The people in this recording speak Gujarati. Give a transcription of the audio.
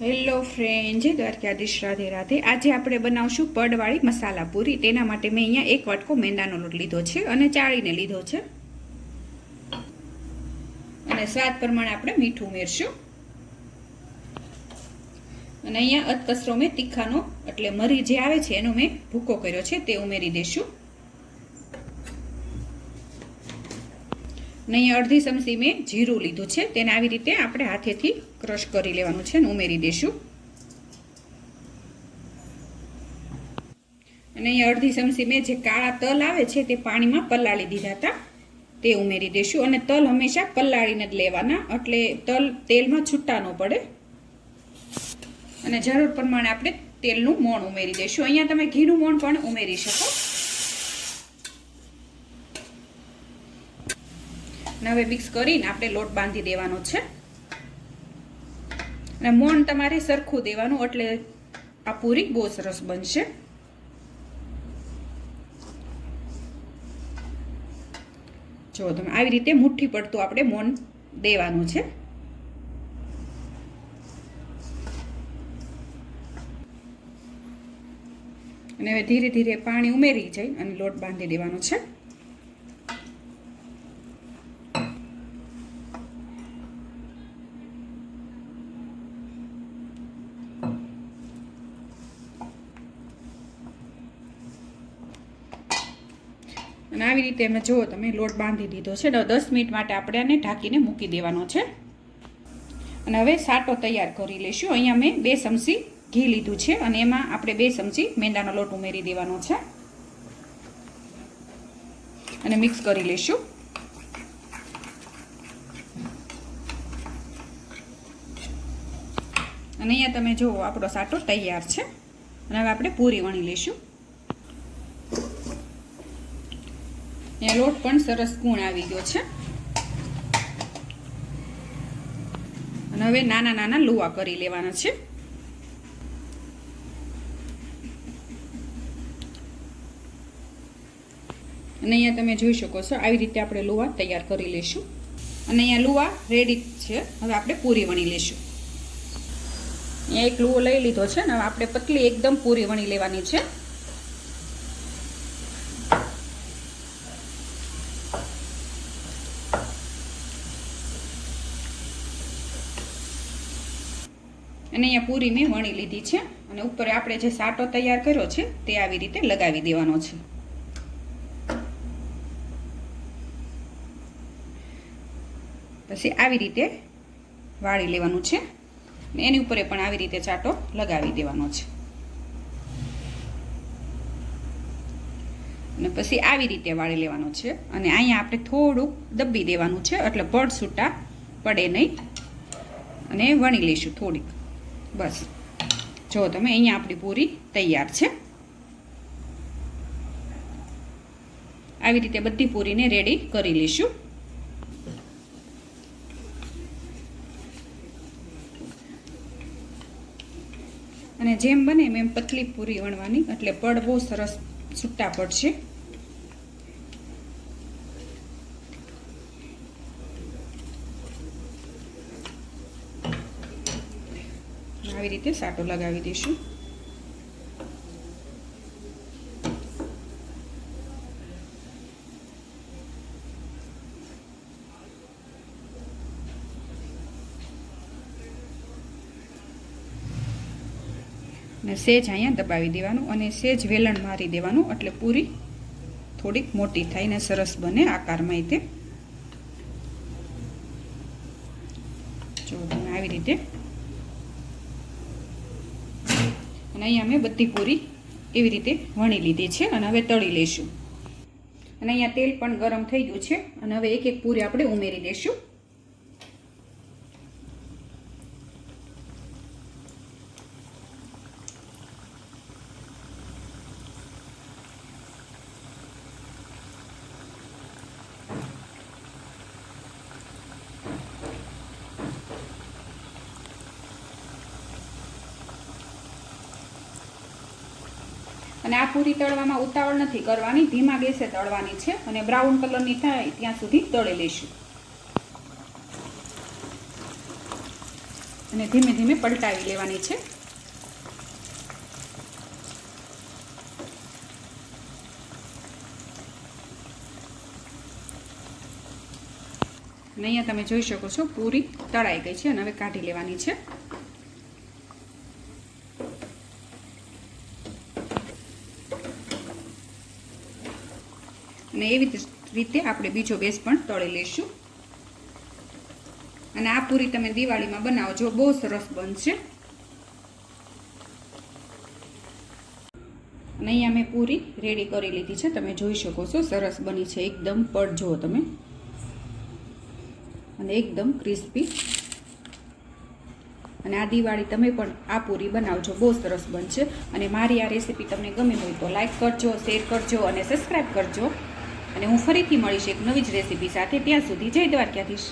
હેલો ફ્રેન્ડ જય દ્વારકાધીશ. રાધે રાધે. આજે આપણે બનાવશું પડવાળી મસાલા પૂરી. તેના માટે મેં અહીંયા એક વાટકો મેંદાનો લોટ લીધો છે અને ચાળીને લીધો છે. અને સ્વાદ પ્રમાણે આપણે મીઠું ઉમેરશું. અને અહીંયા અધકસરો મેં તીખાનો, એટલે મરી જે આવે છે એનો મેં ભૂકો કર્યો છે તે ઉમેરી દઈશું. અને અહીંયા અડધી ચમચી મેં જીરું લીધું છે. તેને આવી રીતે આપણે હાથેથી ક્રશ કરી લેવાનું છે અને ઉમેરી દઈશું અને અહીંયા અડધી ચમચી મેં જે કાળા તલ આવે છે તે પાણીમાં પલાળી દીધા હતા, તે ઉમેરી દઈશું અને તલ હંમેશા પલાળીને જ લેવાના, એટલે તલ તેલમાં છૂટા ન પડે. અને જરૂર પ્રમાણે આપણે તેલનું મોણ ઉમેરી દઈશું અહીંયા તમે ઘીનું મોણ પણ ઉમેરી શકો. અને હવે મિક્સ કરીને આપણે લોટ બાંધી દેવાનો છે. અને મોણ તમારે સરખું દેવાનું એટલે આ પૂરી બહુ સરસ બનશે. જો તમે આવી રીતે મુઠ્ઠી પડતું આપણે મોન દેવાનું છે. અને હવે ધીરે ધીરે પાણી ઉમેરી જાય અને લોટ બાંધી દેવાનો છે. અને આવી રીતે અમે જુઓ તમે, લોટ બાંધી દીધો છે. દસ મિનિટ માટે આપણે આને ઢાંકીને મૂકી દેવાનો છે. અને હવે સાટો તૈયાર કરી લઈશું. અહીંયા મેં બે ચમચી ઘી લીધું છે અને એમાં આપણે બે ચમચી મેંદાનો લોટ ઉમેરી દેવાનો છે. અને મિક્સ કરી લઈશું. અને અહીંયા તમે જુઓ આપણો સાટો તૈયાર છે. અને હવે આપણે પૂરી વણી લઈશું. અહીંયા લોટ પણ સરસ ગુણ આવી ગયો છે. અને હવે નાના નાના લુવા કરી લેવાના છે. અને અહીંયા તમે જોઈ શકો છો, આવી રીતે આપણે લુવા તૈયાર કરી લઈશું. અને અહીંયા લુવા રેડી છે. હવે આપણે પૂરી વણી લઈશું. અહીંયા એક લુવો લઈ લીધો છે ને આપણે પતલી એકદમ પૂરી વણી લેવાની છે. અને અહીંયા પૂરી મેં વણી લીધી છે. અને ઉપર આપણે જે સાટો તૈયાર કર્યો છે, તે આવી રીતે લગાવી દેવાનો છે. પછી આવી રીતે વાળી લેવાનું છે. એની ઉપર પણ આવી રીતે ચાટો લગાવી દેવાનો છે. અને પછી આવી રીતે વાળી લેવાનો છે. અને અહીંયા આપણે થોડુંક દબી દેવાનું છે, એટલે પડ છૂટા પડે નહીં. અને વણી લઈશું થોડીક. બસ. જો, તમે અહીંયા આપણી પૂરી તૈયાર છે. આવી રીતે બધી પૂરીને રેડી કરી લઈશું. અને જેમ બને એમ પતલી પૂરી વણવાની, એટલે પડ બહુ સરસ છૂટા પડશે. આવી રીતે સાટો લગાવી દઈશું. અને સેજ અહીંયા દબાવી દેવાનું અને સેજ વેલણ મારી દેવાનું, એટલે પૂરી થોડીક મોટી થાય ને સરસ બને આકારમાં તે. જો આવી રીતે અને અહીંયા મેં બધી પૂરી એવી રીતે વણી લીધી છે અને હવે તળી લઈશું. અને અહીંયા તેલ પણ ગરમ થઈ ગયું છે અને હવે એક એક પૂરી આપણે ઉમેરી દઈશું. અને આ પૂરી તળવામાં ઉતાવળ નથી કરવાની, ધીમા ગેસે તળવાની છે અને બ્રાઉન કલરની થાય ત્યાં સુધી તળી લઈશું. અને ધીમે ધીમે પલટાવી લેવાની છે. અને અહીંયા તમે જોઈ શકો છો પૂરી તળાઈ ગઈ છે અને હવે કાઢી લેવાની છે. અને એવી રીતે આપણે બીજો બેસ પણ તળી લઈશું. અને આ પૂરી તમે દિવાળીમાં બનાવજો બહુ સરસ બનશે. અને અહીંયા મેં પૂરી રેડી કરી લીધી છે, તમે જોઈ શકો છો, સરસ બની છે એકદમ પડ જુઓ તમે. અને એકદમ ક્રિસ્પી. અને આ દિવાળી તમે પણ આ પૂરી બનાવજો બહુ સરસ બનશે. અને મારી આ રેસીપી તમને ગમે હોય તો લાઈક કરજો, શેર કરજો અને સબસ્ક્રાઈબ કરજો. અને હું ફરીથી મળીશ એક નવી જ રેસીપી સાથે. ત્યાં સુધી જય દ્વારકાધીશ.